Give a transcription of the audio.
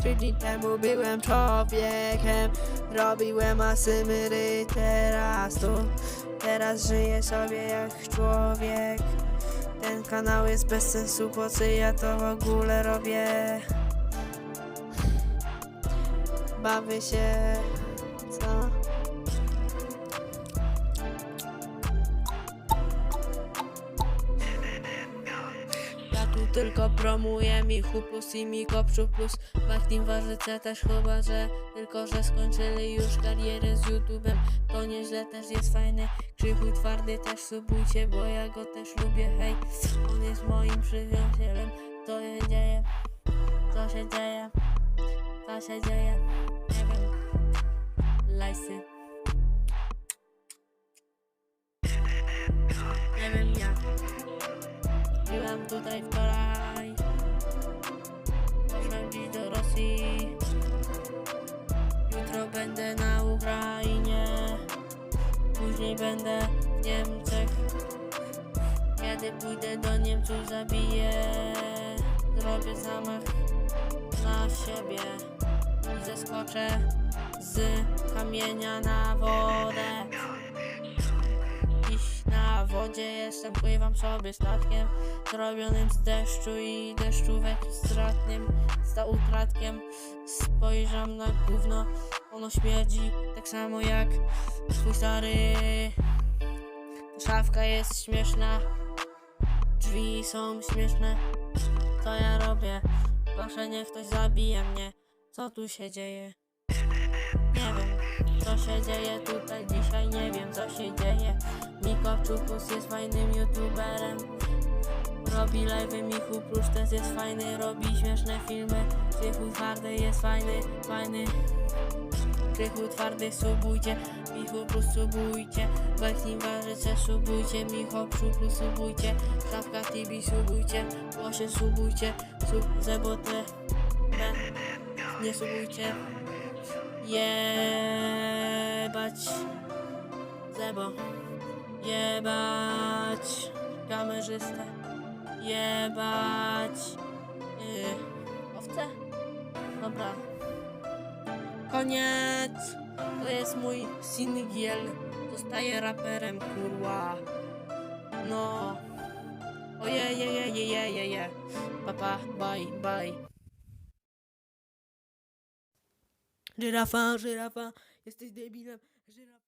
Trzy dni temu byłem człowiekiem Robiłem asymery teraz tu Teraz żyję sobie jak człowiek. Ten kanał jest bez sensu, po co ja to w ogóle robię Bawię się, co? Ja tu tylko promuję Michu plus i Mikopczu plus Bachtim Warzyce też chyba, że Tylko, że skończyli już karierę z YouTube'em To nieźle, też jest fajny Krzychuj twardy też subujcie, bo ja go też lubię, hej On jest moim przyjacielem Co się dzieje? Co się dzieje? Co się dzieje? Lajsy. Nie wiem jak. Byłem tutaj wczoraj. Poszłem dziś do Rosji. Jutro będę na Ukrainie. Później będę w Niemczech. Kiedy pójdę do Niemców zabiję. Zrobię zamach na siebie. I zeskoczę z kamienia na wodę. Dziś na wodzie jestem, pływam sobie statkiem Zrobionym z deszczu i deszczówek stratnym Stał ukradkiem, spojrzam na gówno Ono śmierdzi tak samo jak twój stary. Szafka jest śmieszna Drzwi są śmieszne. Co ja robię? Proszę niech ktoś zabije mnie. Co tu się dzieje? Co się dzieje tutaj dzisiaj, nie wiem co się dzieje. Miko Czukus jest fajnym youtuberem. Robi live, Michu Plus też jest fajny, robi śmieszne filmy. Krzychu Twardy jest fajny, fajny. Krzychu Twardy subujcie, Michu Plus subujcie. Bajknim Warzyce subujcie, Micho Plus subujcie. Szafka TV subujcie, Łosie subujcie. Sub Zebotę Nie subujcie Jebać Zebo. Jebać. Kamerzystę Jebać. Yy, Owce? Dobra. Koniec. To jest mój singiel. Zostaję raperem kurwa. No. Ojejejejejejeje Papa, bye, bye J'ai la faim, j'ai la fain, espèce débile, j'ai la